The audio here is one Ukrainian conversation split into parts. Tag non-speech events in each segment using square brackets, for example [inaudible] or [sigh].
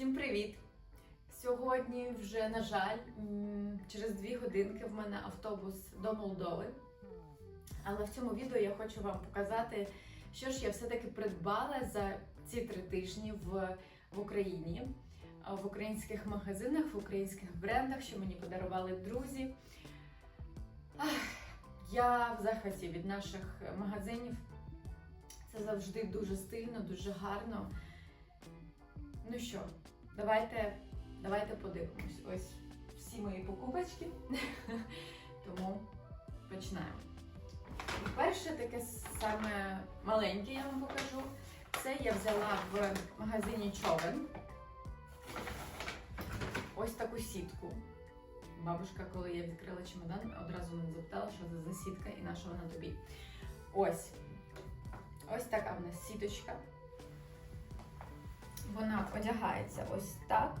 Всім привіт! Сьогодні вже, на жаль, через дві годинки в мене автобус до Молдови. Але в цьому відео я хочу вам показати, що ж я все-таки придбала за ці три тижні в, в Україні, в українських магазинах, в українських брендах, що мені подарували друзі. Я в захваті від наших магазинів. Це завжди дуже стильно, дуже гарно. Ну що, давайте, давайте подивимось. Ось всі мої покупочки. [laughs] Тому починаємо. І перше таке саме маленьке я вам покажу. Це я взяла в магазині човен. Ось таку сітку. Бабушка, коли я відкрила чемодан, одразу мене запитала, що це за сітка і на що вона тобі. Ось. Ось така в нас сіточка. Вона одягається ось так.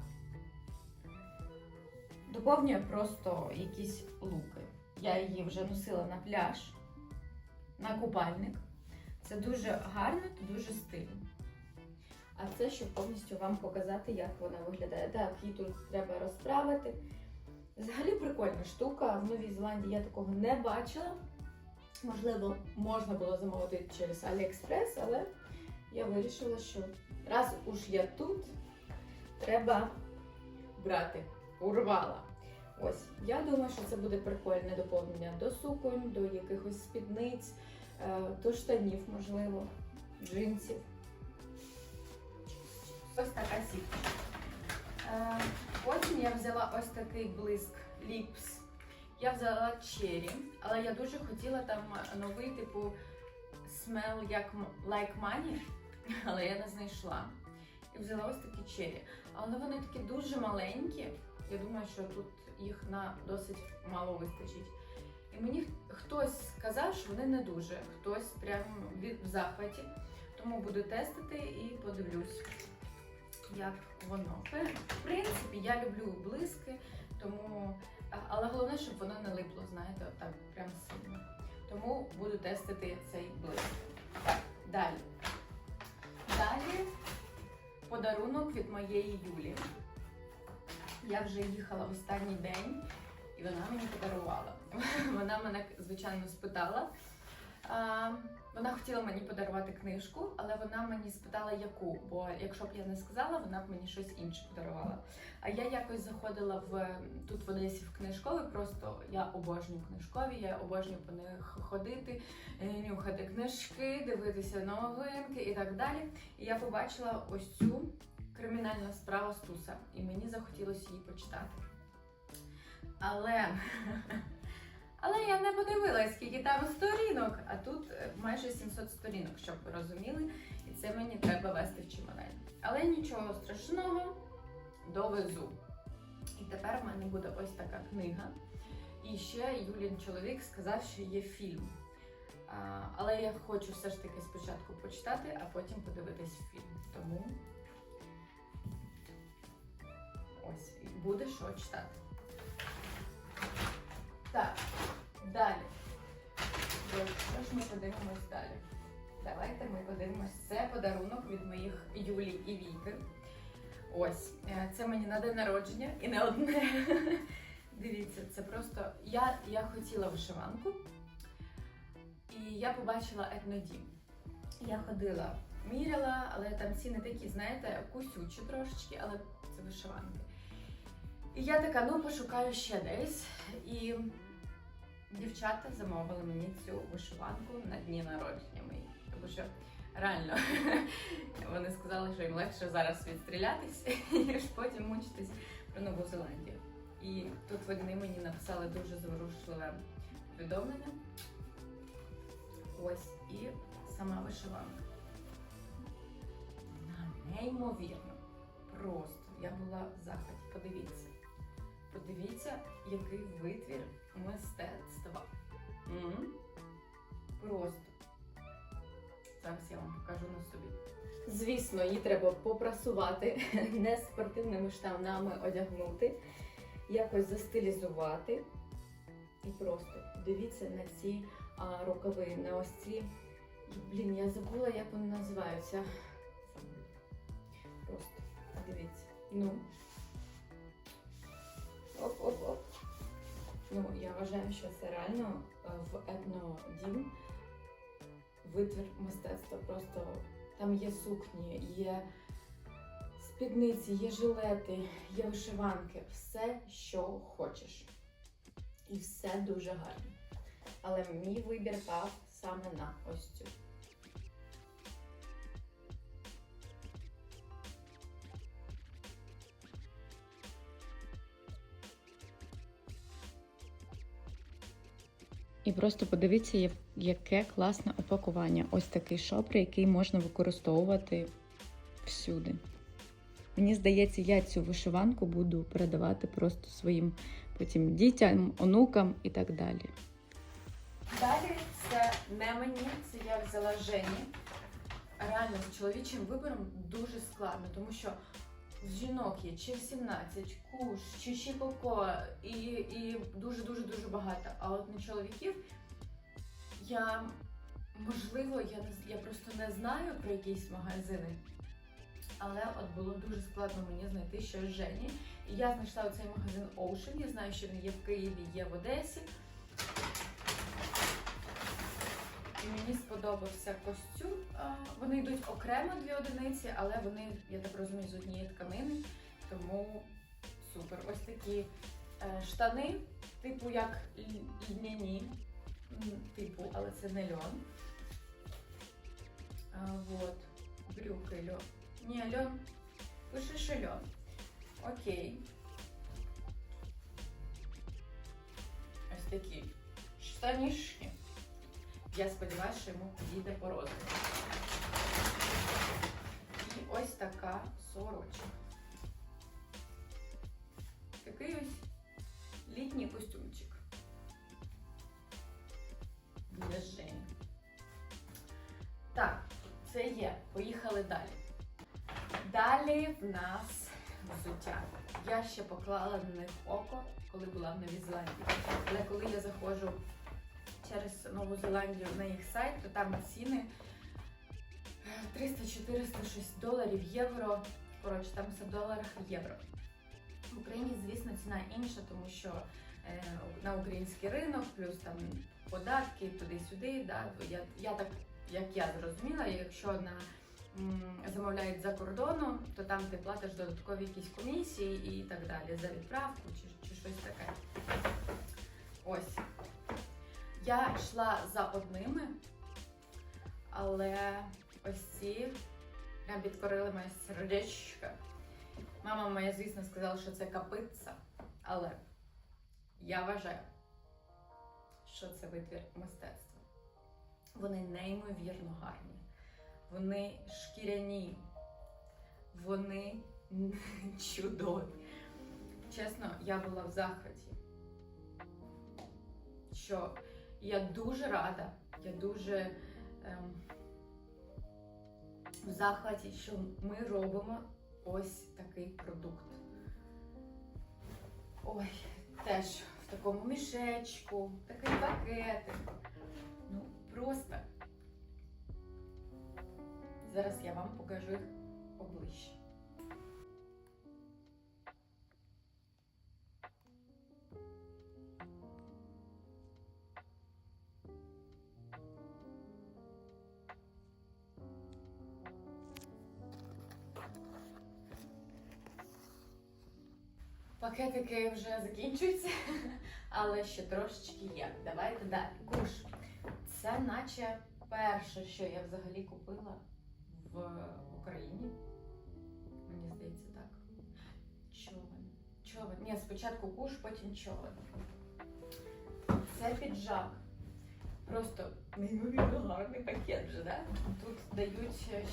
Доповнює просто якісь луки. Я її вже носила на пляж, на купальник. Це дуже гарно та дуже стильно. А це, щоб повністю вам показати, як вона виглядає. Так, її тут треба розправити. Взагалі прикольна штука. В Новій Зеландії я такого не бачила. Можливо, можна було замовити через AliExpress, але я вирішила, що раз уж я тут, треба брати. Урвала. Ось, я думаю, що це буде прикольне доповнення до суконь, до якихось спідниць, е, до штанів, можливо, джинсів. Ось така сітка. Е, Потім я взяла ось такий блиск ліпс. Я взяла черрі, але я дуже хотіла там новий, типу, smell як like money, але я не знайшла. І взяла ось такі черрі. Але вони такі дуже маленькі. Я думаю, що тут їх на досить мало вистачить. І мені хтось сказав, що вони не дуже, хтось прям в захваті. Тому буду тестити і подивлюсь, як воно. В принципі, я люблю блиски, тому але головне, щоб воно не липло, знаєте, отак прям сильно. Тому буду тестити цей блиск. Далі. Далі подарунок від моєї Юлі. Я вже їхала в останній день, і вона мені подарувала. [laughs] Вона мене, звичайно, спитала. Вона хотіла мені подарувати книжку, але вона мені спитала, яку, бо якщо б я не сказала, вона б мені щось інше подарувала. А я якось заходила в тут в Одесі в книжковий, просто я обожнюю книжкові, я обожнюю по них ходити, е, нюхати книжки, дивитися новинки і так далі. І я побачила ось цю кримінальна справа Стуса, і мені захотілося її почитати. Але, [laughs] але я не подивилась, скільки там сторінок, а тут е, майже 700 сторінок, щоб ви розуміли, і це мені треба вести в чемодані. Але нічого страшного, довезу. І тепер в мене буде ось така книга. І ще Юлін чоловік сказав, що є фільм. А, але я хочу все ж таки спочатку почитати, а потім подивитись фільм. Тому ось буде що читати. Так, далі. Що ж ми подивимось далі? Давайте ми подивимось. Це подарунок від моїх Юлі і Віки. Ось, е, це мені на день народження і не одне. [laughs] Дивіться, це просто. Я, я хотіла вишиванку, і я побачила етнодім. Я ходила, міряла, але там ціни такі, знаєте, кусючі трошечки, але це вишиванки. І я така, ну пошукаю ще десь. І дівчата замовили мені цю вишиванку на дні народження мої. Тому що реально [laughs] вони сказали, що їм легше зараз відстрілятись, [laughs] ніж потім мучитись про Нову Зеландію. І тут вони мені написали дуже зворушливе повідомлення. Ось і сама вишиванка. Неймовірно. Просто я була в захваті. Подивіться. Подивіться, який витвір мистецтва. М? Просто. Зараз я вам покажу на собі. Звісно, її треба попрасувати, [laughs] не спортивними штанами одягнути, якось застилізувати. І просто дивіться на ці а, рукави, на ось ці. Блін, я забула, як вони називаються. Просто дивіться. Ну. Оп-оп-оп. Ну, я вважаю, що це реально е, в етнодім витвір мистецтва. Просто там є сукні, є спідниці, є жилети, є вишиванки, все, що хочеш. І все дуже гарно. Але мій вибір пав саме на ось цю. І просто подивіться, яке класне опакування. Ось такий шопер, який можна використовувати всюди. Мені здається, я цю вишиванку буду передавати просто своїм потім дітям, онукам і так далі. Далі це не мені, це я взяла Жені. Реально з чоловічим вибором дуже складно, тому що в жінок є чи 17, куш, чи шіпоко, і, і дуже-дуже дуже багато. А от на чоловіків я можливо, я не з- я просто не знаю про якісь магазини. Але от було дуже складно мені знайти щось Жені. І я знайшла оцей магазин Ocean. Я знаю, що він є в Києві, є в Одесі. І мені сподобався костюм. Вони йдуть окремо дві одиниці, але вони, я так розумію, з однієї тканини. Тому супер. Ось такі е, штани, типу як льняні, типу, але це не льон. Вот. Брюки льон. Ні, льон. Пише, що льон. Окей. Ось такі штанішки. Я сподіваюся, що йому підійде по розміру. І ось така сорочка. Такий ось літній костюмчик. Для Жені. Так, це є. Поїхали далі. Далі в нас взуття. Я ще поклала на них око, коли була в Новій Зеландії. Але коли я заходжу через Нову Зеландію на їх сайт, то там ціни 300, 400, 6 доларів, євро. Коротше, там все в доларах і євро. В Україні, звісно, ціна інша, тому що е, на український ринок, плюс там податки туди-сюди. Да? Я, я так, як я зрозуміла, якщо на замовляють за кордоном, то там ти платиш додаткові якісь комісії і так далі за відправку чи, чи щось таке. Ось. Я йшла за одними, але ось ці прям підкорили моє сердечко. Мама моя, звісно, сказала, що це капиця, але я вважаю, що це витвір мистецтва. Вони неймовірно гарні, вони шкіряні, вони [laughs] чудові. Чесно, я була в захваті. Що я дуже рада, я дуже ем, в захваті, що ми робимо ось такий продукт. Ой, теж в такому мішечку, такий пакетик. Ну, просто. Зараз я вам покажу їх оближче. Пакетики вже закінчуються, [laughs] але ще трошечки є. Давайте далі. Куш. Це наче перше, що я взагалі купила в Україні. Мені здається, так. Човен. Човен. Ні, спочатку куш, потім човен. Це піджак. Просто неймовірно гарний пакет вже, да? Тут дають ще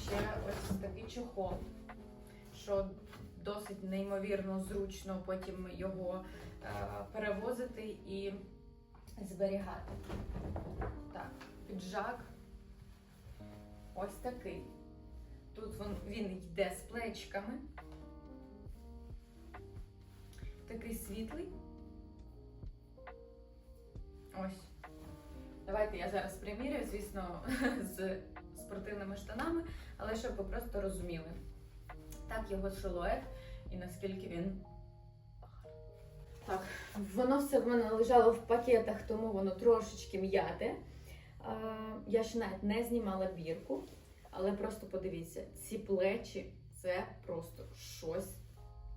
ось такий чохол, що досить неймовірно зручно потім його е, перевозити і зберігати. Так, піджак ось такий. Тут він, він йде з плечками. Такий світлий. Ось. Давайте я зараз примірюю, звісно, [laughs] з спортивними штанами, але щоб ви просто розуміли. Так, його силует, і наскільки він. Так, воно все в мене лежало в пакетах, тому воно трошечки м'яте. Я ще навіть не знімала бірку, але просто подивіться, ці плечі це просто щось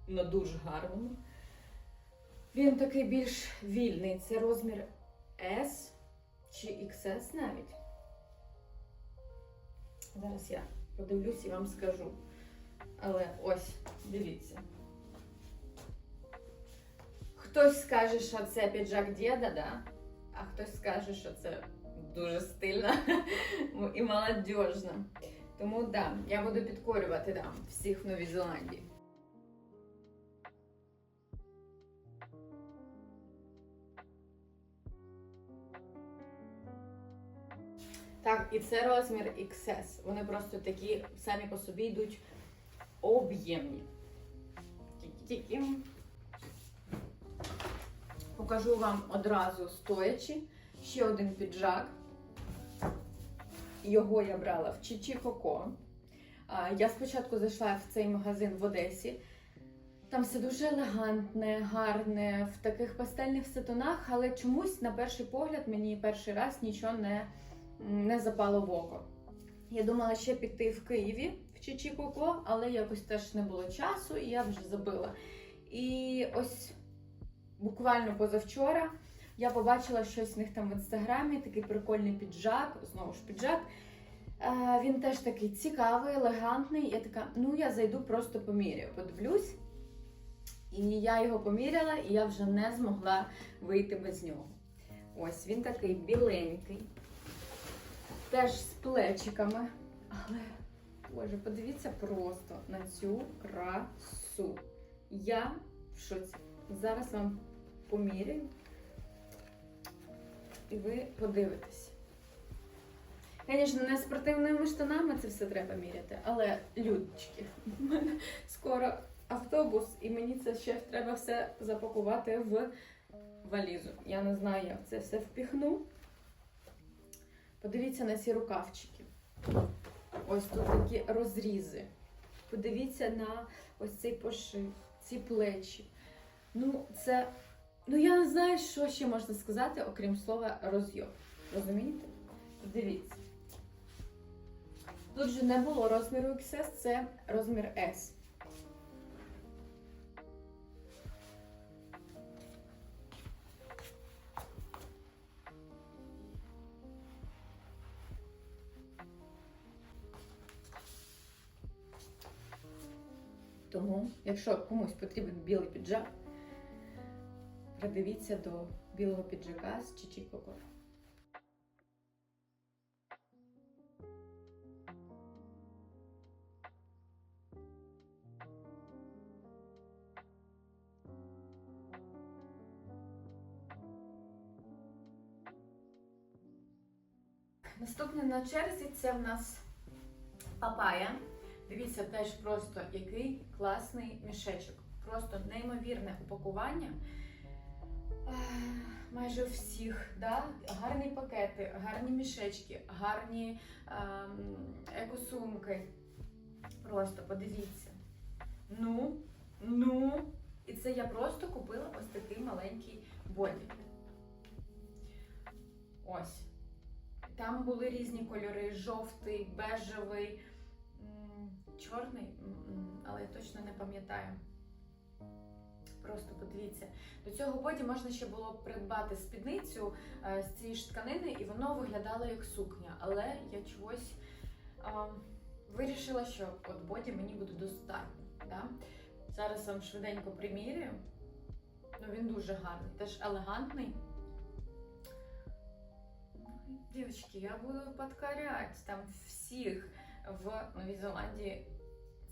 на дуже гарному. Він такий більш вільний. Це розмір S чи XS навіть. Зараз я подивлюсь і вам скажу. Але ось, дивіться. Хтось скаже, що це піджак діда, да? а хтось скаже, що це дуже стильно [laughs] і молодіжно. Тому да, я буду підкорювати да, всіх в Новій Зеландії. Так, і це розмір XS. Вони просто такі самі по собі йдуть об'ємні. Тільки-тільки. Покажу вам одразу стоячи. Ще один піджак. Його я брала в Чичі Коко. Я спочатку зайшла в цей магазин в Одесі. Там все дуже елегантне, гарне, в таких пастельних все тонах, але чомусь на перший погляд мені перший раз нічого не, не запало в око. Я думала ще піти в Києві Чичі Коко, але якось теж не було часу, і я вже забила. І ось буквально позавчора я побачила щось в них там в інстаграмі, такий прикольний піджак, знову ж піджак. Е, Він теж такий цікавий, елегантний. Я така, ну я зайду, просто поміряю, подивлюсь. І я його поміряла, і я вже не змогла вийти без нього. Ось він такий біленький, теж з плечиками. Але, боже, подивіться просто на цю красу. Я в шоці. Зараз вам поміряю. І ви подивитесь. Звісно, не спортивними штанами це все треба міряти, але людочки, у мене скоро автобус, і мені це ще треба все запакувати в валізу. Я не знаю, як це все впіхну. Подивіться на ці рукавчики. Ось тут такі розрізи. Подивіться на ось цей пошив, ці плечі. Ну, це. Ну, я не знаю, що ще можна сказати, окрім слова розйоб. Розумієте? Дивіться. Тут же не було розміру XS, це розмір S. якщо комусь потрібен білий піджак, придивіться до білого піджака з Чичі Коко. Наступне на черзі це в нас папая. Дивіться, теж просто який класний мішечок. Просто неймовірне упакування. Майже всіх, да? гарні пакети, гарні мішечки, гарні ем, екосумки. Просто подивіться. Ну, ну. І це я просто купила ось такий маленький боді. Ось. Там були різні кольори: жовтий, бежевий, чорний, але я точно не пам'ятаю. Просто подивіться. До цього боді можна ще було придбати спідницю е, з цієї ж тканини, і воно виглядало як сукня. Але я чогось е, вирішила, що от боді мені буде достатньо. Да? Зараз вам швиденько примірюю. Ну, він дуже гарний, теж елегантний. Дівчатки, я буду подкорять там всіх в Новій Зеландії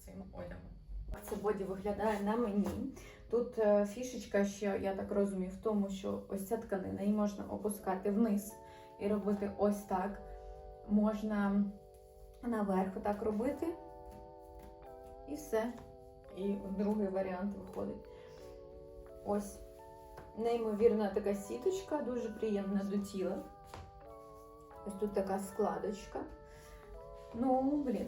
цим одягом. Це боді виглядає на мені. Тут е, фішечка ще, я так розумію, в тому, що ось ця тканина, її можна опускати вниз і робити ось так. Можна наверх так робити. І все. І другий варіант виходить. Ось неймовірна така сіточка, дуже приємна до тіла. Ось тут така складочка. Ну, блін.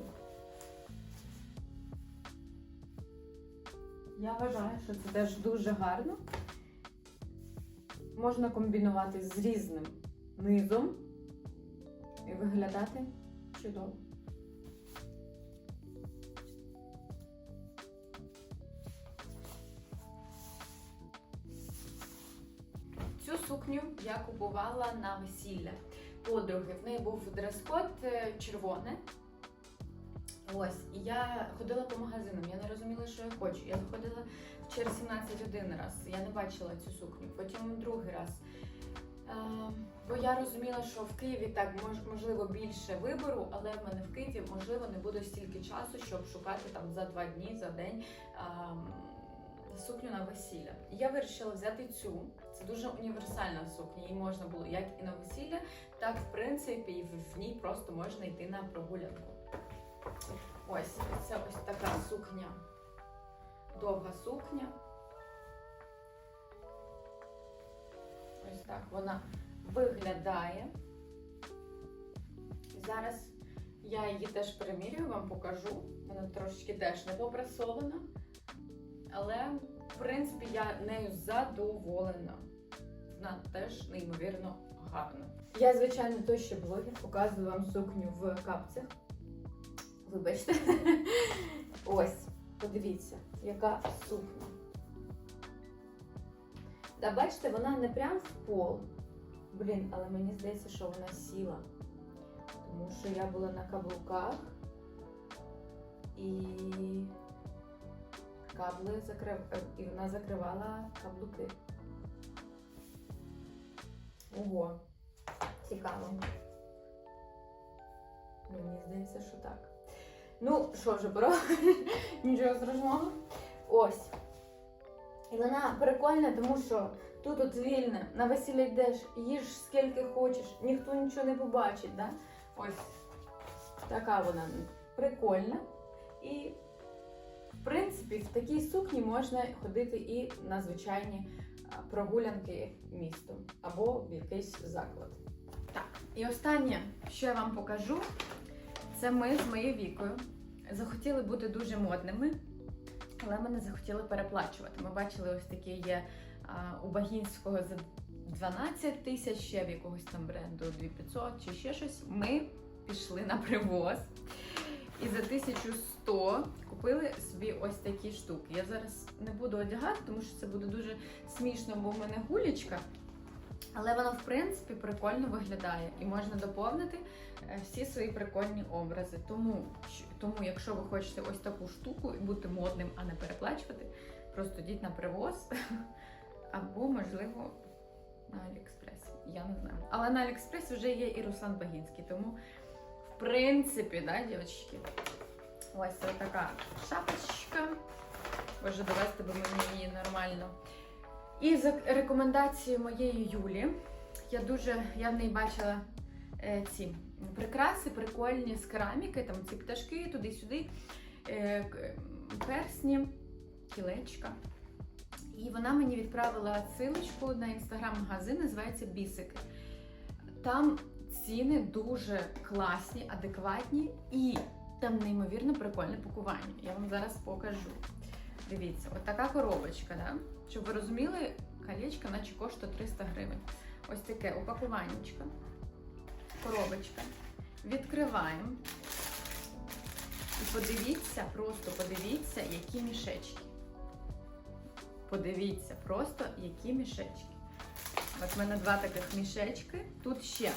Я вважаю, що це теж дуже гарно. Можна комбінувати з різним низом і виглядати чудово. Цю сукню я купувала на весілля подруги. В неї був дрес-код е, червоне. Ось, і я ходила по магазинам, я не розуміла, що я хочу. Я заходила в через 17 один раз, я не бачила цю сукню, потім другий раз. Е, бо я розуміла, що в Києві так мож- можливо більше вибору, але в мене в Києві можливо не буде стільки часу, щоб шукати там за два дні, за день ем, сукню на весілля. Я вирішила взяти цю. Це дуже універсальна сукня. Її можна було як і на весілля, так в принципі, і в- ній просто можна йти на прогулянку. Ось це ось така сукня, довга сукня. Ось так вона виглядає. Зараз я її теж примірюю, вам покажу. Вона трошки теж не попрасована, але в принципі я нею задоволена. Вона теж неймовірно гарна. Я, звичайно, той ще блогер, показую вам сукню в капцях. Вибачте. [laughs] Ось, подивіться, яка сукня. Да, бачите, вона не прям в пол. Блін, але мені здається, що вона сіла. Тому що я була на каблуках і кабли закрив... і вона закривала каблуки. Ого, цікаво. Мені здається, що так. Ну, що вже бро, [laughs] нічого страшного. Ось. І вона прикольна, тому що тут от вільне, на весілля йдеш, їж скільки хочеш, ніхто нічого не побачить, да? Ось така вона прикольна. І, в принципі, в такій сукні можна ходити і на звичайні прогулянки містом або в якийсь заклад. Так, і останнє, що я вам покажу, це ми з моєю вікою захотіли бути дуже модними, але ми не захотіли переплачувати. Ми бачили ось такі є у Багінського за 12 тисяч, ще в якогось там бренду 2500 чи ще щось. Ми пішли на привоз і за 1100 купили собі ось такі штуки. Я зараз не буду одягати, тому що це буде дуже смішно, бо в мене гулічка. Але воно, в принципі, прикольно виглядає і можна доповнити е, всі свої прикольні образи. Тому, тому, якщо ви хочете ось таку штуку і бути модним, а не переплачувати, просто йдіть на привоз [laughs] або, можливо, на Аліекспресі. Я не знаю. Але на Аліекспресі вже є і Руслан Багінський, тому, принципі, да, дівчатки, ось це така шапочка. Боже, довести би мені її нормально. І за рекомендацією моєї Юлі, я дуже я в неї бачила е, ці прикраси, прикольні з кераміки, там ці пташки туди-сюди, е, персні, кілечка. І вона мені відправила силочку на інстаграм-магазин, називається Бісики. Там ціни дуже класні, адекватні і там неймовірно прикольне пакування. Я вам зараз покажу. Дивіться, от така коробочка, да? щоб ви розуміли, колечко наче коштує 300 гривень. Ось таке упакуваннячко, коробочка. Відкриваємо. І подивіться, просто подивіться, які мішечки. Подивіться, просто які мішечки. От в мене два таких мішечки. Тут ще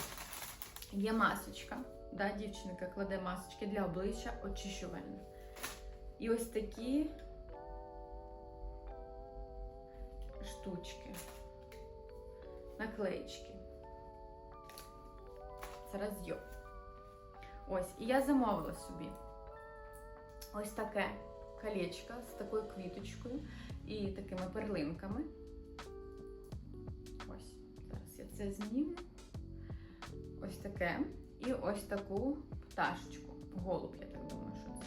є масочка. Да, дівчинка кладе масочки для обличчя очищувальне. І ось такі штучки, наклеїчки. Це розйом. Ось, і я замовила собі ось таке колечко з такою квіточкою і такими перлинками. Ось, зараз я це зніму. Ось таке. І ось таку пташечку. Голуб, я так думаю, що це.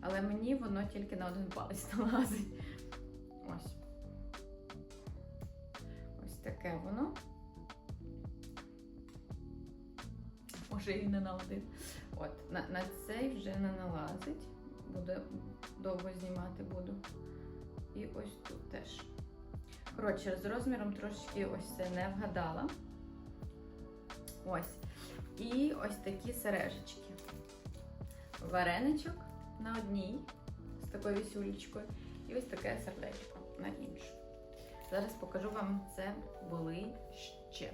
Але мені воно тільки на один палець [laughs] налазить. Ось. Ось таке воно. Може і не на один. От, на, на цей вже не налазить. Буде довго знімати буду. І ось тут теж. Коротше, з розміром трошечки ось це не вгадала. Ось. І ось такі сережечки. Вареничок на одній з такою вісюлечкою. І ось таке сердечко на іншу. Зараз покажу вам це були ще.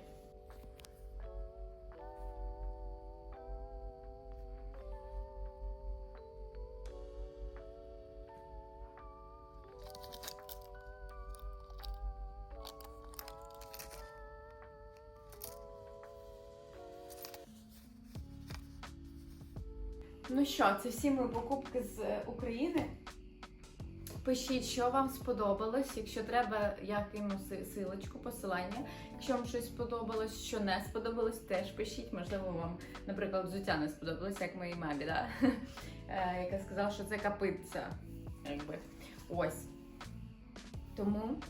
Ну що, це всі мої покупки з е, України. Пишіть, що вам сподобалось. Якщо треба, я кину силочку, посилання. Якщо вам щось сподобалось, що не сподобалось, теж пишіть. Можливо, вам, наприклад, взуття не сподобалось, як моїй мамі, да? [laughs] Е, яка сказала, що це капиця. Якби. Ось. Тому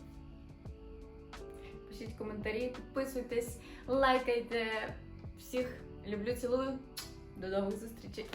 пишіть коментарі, підписуйтесь, лайкайте. Всіх люблю, цілую. До нових зустрічей!